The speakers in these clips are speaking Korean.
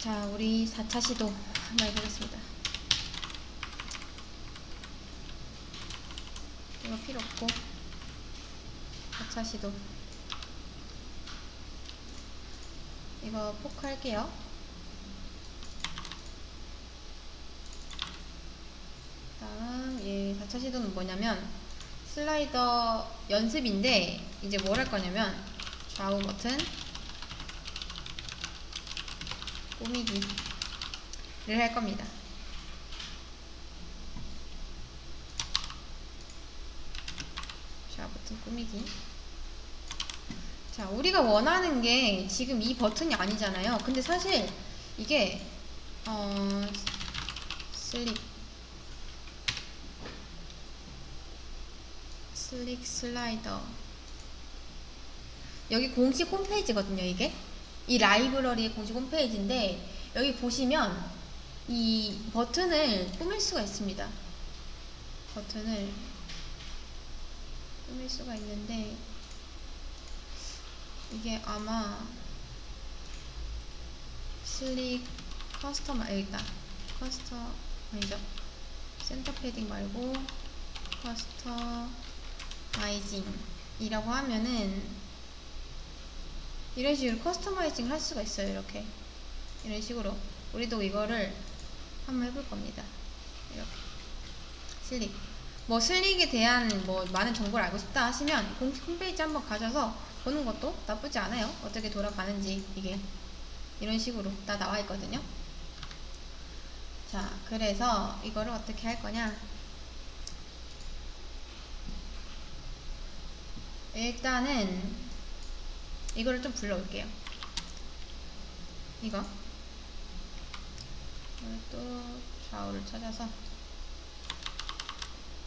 자, 우리 4차 시도 한번 해보겠습니다. 이거 필요 없고 4차 시도 이거 포크 할게요. 다음 예 4차 시도는 뭐냐면 슬라이더 연습인데 이제 뭘 할 거냐면 좌우 버튼 꾸미기를 할 겁니다. 좌우 버튼 꾸미기. 자, 우리가 원하는 게 지금 이 버튼이 아니잖아요. 근데 사실 이게 어 슬릭 슬릭 슬라이더 여기 공식 홈페이지거든요, 이게. 이 라이브러리의 공식 홈페이지인데 여기 보시면 이 버튼을 꾸밀 수가 있습니다. 버튼을 꾸밀 수가 있는데 이게 아마 슬릭 커스터마 여기 있다. 커스터 아니죠. 센터 패딩 말고 커스터마이징이라고 하면은 이런 식으로 커스터마이징 할 수가 있어요. 이렇게 이런 식으로 우리도 이거를 한번 해볼 겁니다. 이렇게 슬릭 뭐 슬릭에 대한 뭐 많은 정보를 알고 싶다 하시면 홈페이지 한번 가셔서 보는 것도 나쁘지 않아요. 어떻게 돌아가는지 이게 이런 식으로 다 나와 있거든요. 자, 그래서 이거를 어떻게 할 거냐? 일단은 이거를 좀 불러올게요. 이거. 또 좌우를 찾아서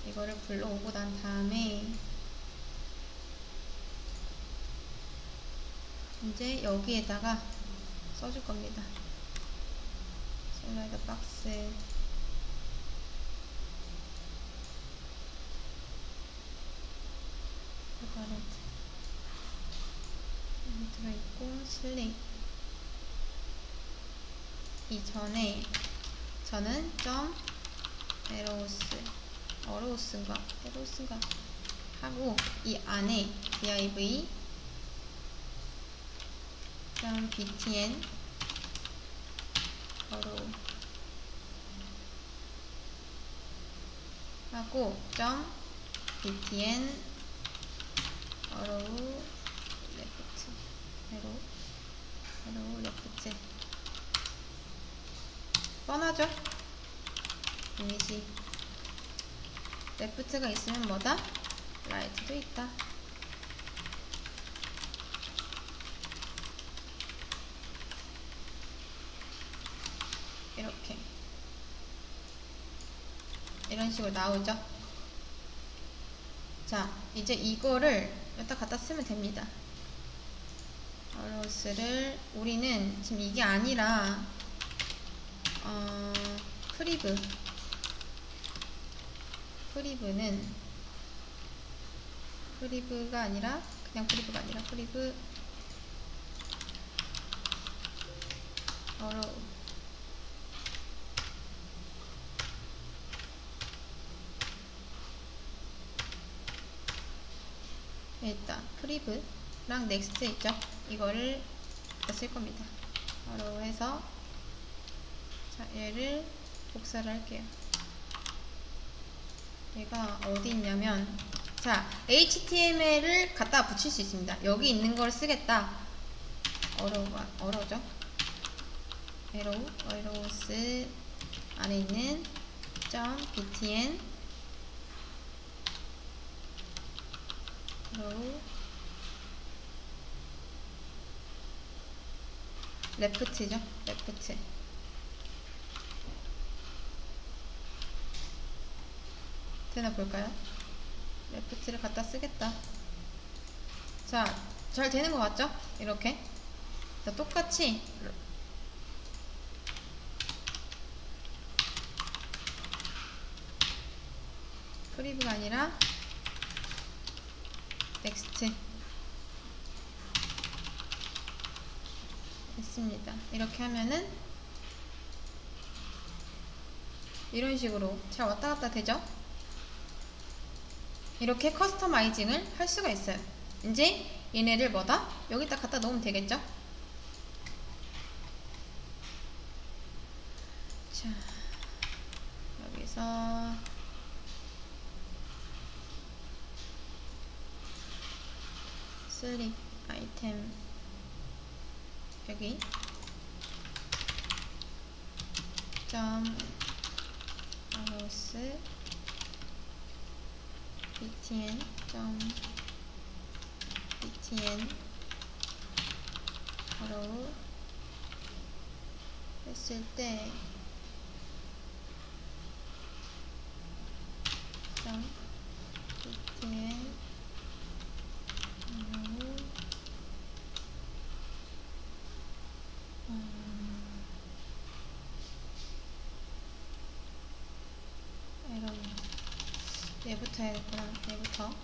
이거를 불러오고 난 다음에 이제 여기에다가 써줄 겁니다. 슬라이더 박스 이거를 들어있고 슬링 이전에 저는 점 에로우스 어로우스인가 에로우스인가 하고 이 안에 div 점 btn 어로우 하고 점 btn 어로우 레프트 에로 에로우 레프트 뻔하죠? 이미지 레프트가 있으면 뭐다? 라이트도 있다 이렇게 이런 식으로 나오죠? 자, 이제 이거를 여기다 갖다 쓰면 됩니다. 어로스를 우리는 지금 이게 아니라 어, 프리브 프리브는 프리브가 아니라 그냥 프리브가 아니라 프리브 어로우 일단 프리브랑 넥스트 있죠? 이거를 쓸 겁니다. 바로 해서 자 얘를 복사를 할게요. 얘가 어디 있냐면 자 HTML을 갖다 붙일 수 있습니다. 여기 있는 걸 쓰겠다. 어려워 어려죠? 에로우 어로우스 안에 있는 점 btn 로우 레프트죠 레프트 되나 볼까요? 레프트를 갖다 쓰겠다. 자 잘 되는 것 같죠? 이렇게. 자 똑같이. 프리브가 아니라 넥스트. 됐습니다. 이렇게 하면은 이런 식으로. 잘 왔다 갔다 되죠? 이렇게 커스터마이징을 할 수가 있어요. 이제 얘네를 뭐다? 여기다 갖다 놓으면 되겠죠? 자, 여기서 슬립 아이템 여기 점 아로스 btn 점 btn 바로 했을 때 점 btn 바로 음, 이런 얘부터 해야겠구나 얘부터.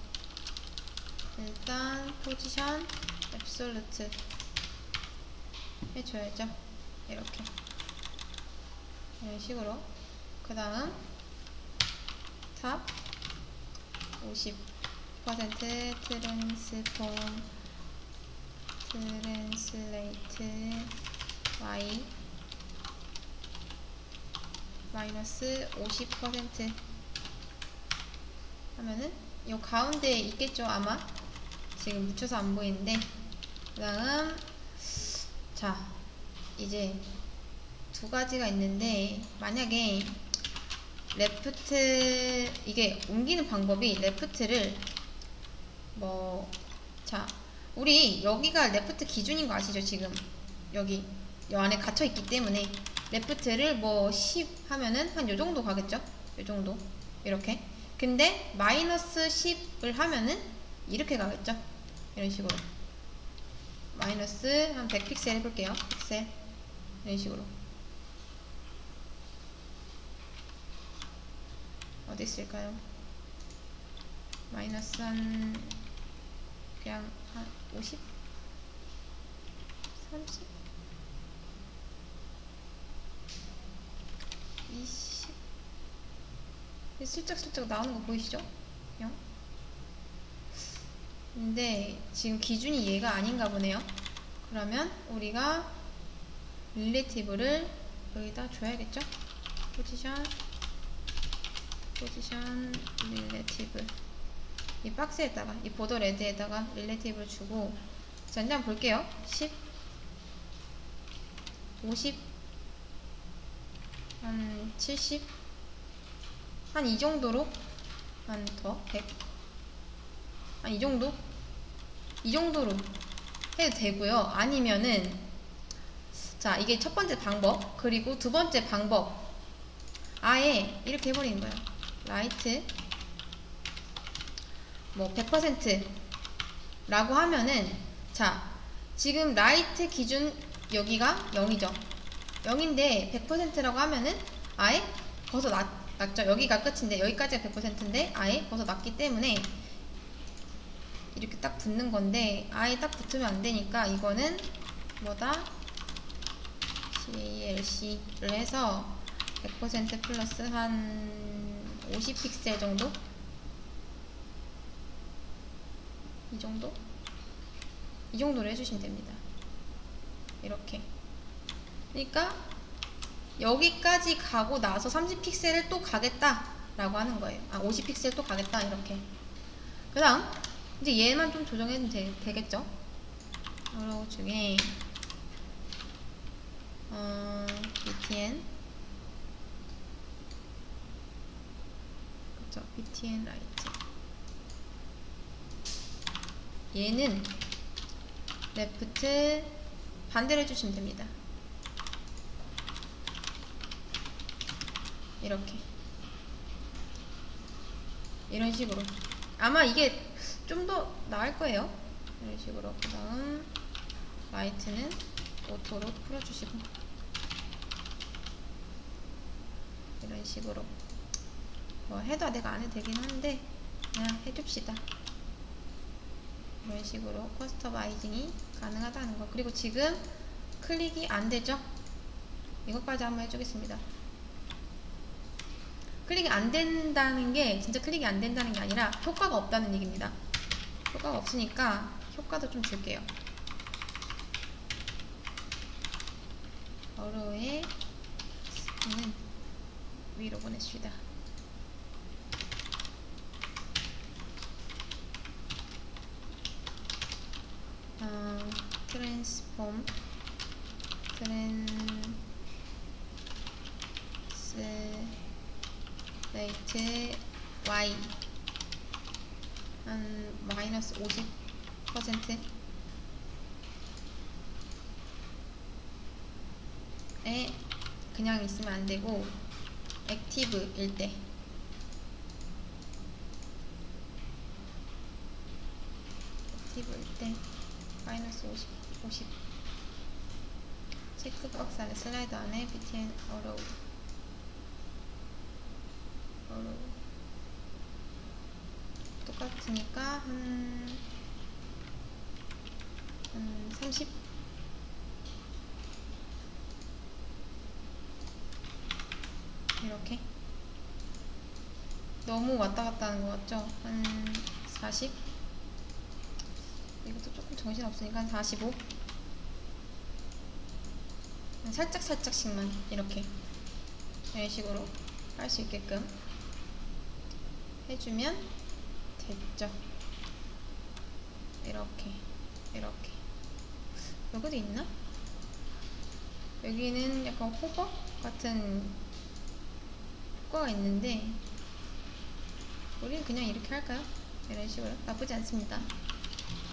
일단 포지션 앱솔루트 해줘야죠. 이렇게. 이런 식으로. 그 다음 탑 50% 트랜스폼 트랜슬레이트 y 마이너스 50% 하면은 요 가운데에 있겠죠 아마? 지금 묻혀서 안 보이는데. 그 다음 자 이제 두 가지가 있는데 만약에 레프트 이게 옮기는 방법이 레프트를 뭐 자 우리 여기가 레프트 기준인 거 아시죠 지금? 여기 요 안에 갇혀 있기 때문에 레프트를 뭐 10 하면은 한 요 정도 가겠죠? 요 정도. 이렇게 근데 마이너스 10을 하면은 이렇게 가겠죠 이런 식으로 마이너스 한 100픽셀 해볼게요 픽셀 이런 식으로 어디 있을까요 마이너스 한 그냥 한 50? 30? 20? 슬쩍슬쩍 나오는 거 보이시죠? 그냥 근데 지금 기준이 얘가 아닌가 보네요 그러면 우리가 릴레티브를 여기다 줘야겠죠? 포지션 포지션 릴레티브 이 박스에다가 이 보더 레드에다가 릴레티브를 주고 자 한번 볼게요 10 50 한70 한 이 정도로? 한 더? 100 한 이 정도? 이 정도로 해도 되고요. 아니면은 자 이게 첫 번째 방법 그리고 두 번째 방법. 아예 이렇게 해버리는 거예요. 라이트. 뭐 100% 라고 하면은 자 지금 라이트 기준 여기가 0이죠. 0인데 100%라고 하면은 아예 벗어났, 났죠 여기가 끝인데 여기까지가 100%인데 아예 벗어났기 때문에 이렇게 딱 붙는 건데 아예 딱 붙으면 안 되니까 이거는 뭐다 CALC를 해서 100% 플러스 한 50픽셀 정도 이 정도? 이 정도로 해주시면 됩니다. 이렇게. 그러니까 여기까지 가고 나서 30픽셀을 또 가겠다 라고 하는 거예요. 아 50픽셀 또 가겠다 이렇게. 그 다음 이제 얘만 좀 조정해도 되, 되겠죠? 여러 중에 어, btn 그쵸 btn 라이트 얘는 레프트 반대로 해주시면 됩니다. 이렇게. 이런 식으로. 아마 이게 좀 더 나을 거예요. 이런 식으로. 그 다음 라이트는 오토로 풀어주시고. 이런 식으로. 뭐 해도 내가 안 해도 되긴 한데 그냥 해줍시다. 이런 식으로 커스터마이징이 가능하다는 거. 그리고 지금 클릭이 안 되죠? 이것까지 한번 해주겠습니다 클릭이 안 된다는 게 진짜 클릭이 안 된다는 게 아니라 효과가 없다는 얘기입니다. 효과가 없으니까 효과도 좀 줄게요. 어로의 는 위로 보내줍시다. 어, 트랜스폼 트랜스 레이트 y 한 마이너스 50%에 그냥 있으면 안 되고 액티브일 때. 액티브일 때 마이너스 50, 50 체크박스 안에 슬라이드 안에 btn 어로우 똑같으니까 한, 한 30? 이렇게 너무 왔다 갔다 하는 것 같죠? 한 40? 이것도 조금 정신 없으니까 한 45? 살짝 살짝씩만 이렇게 이런 식으로 할 수 있게끔 해주면 됐죠. 이렇게 이렇게 여기도 있나? 여기는 약간 호버 같은 효과가 있는데 우리는 그냥 이렇게 할까요? 이런 식으로 나쁘지 않습니다.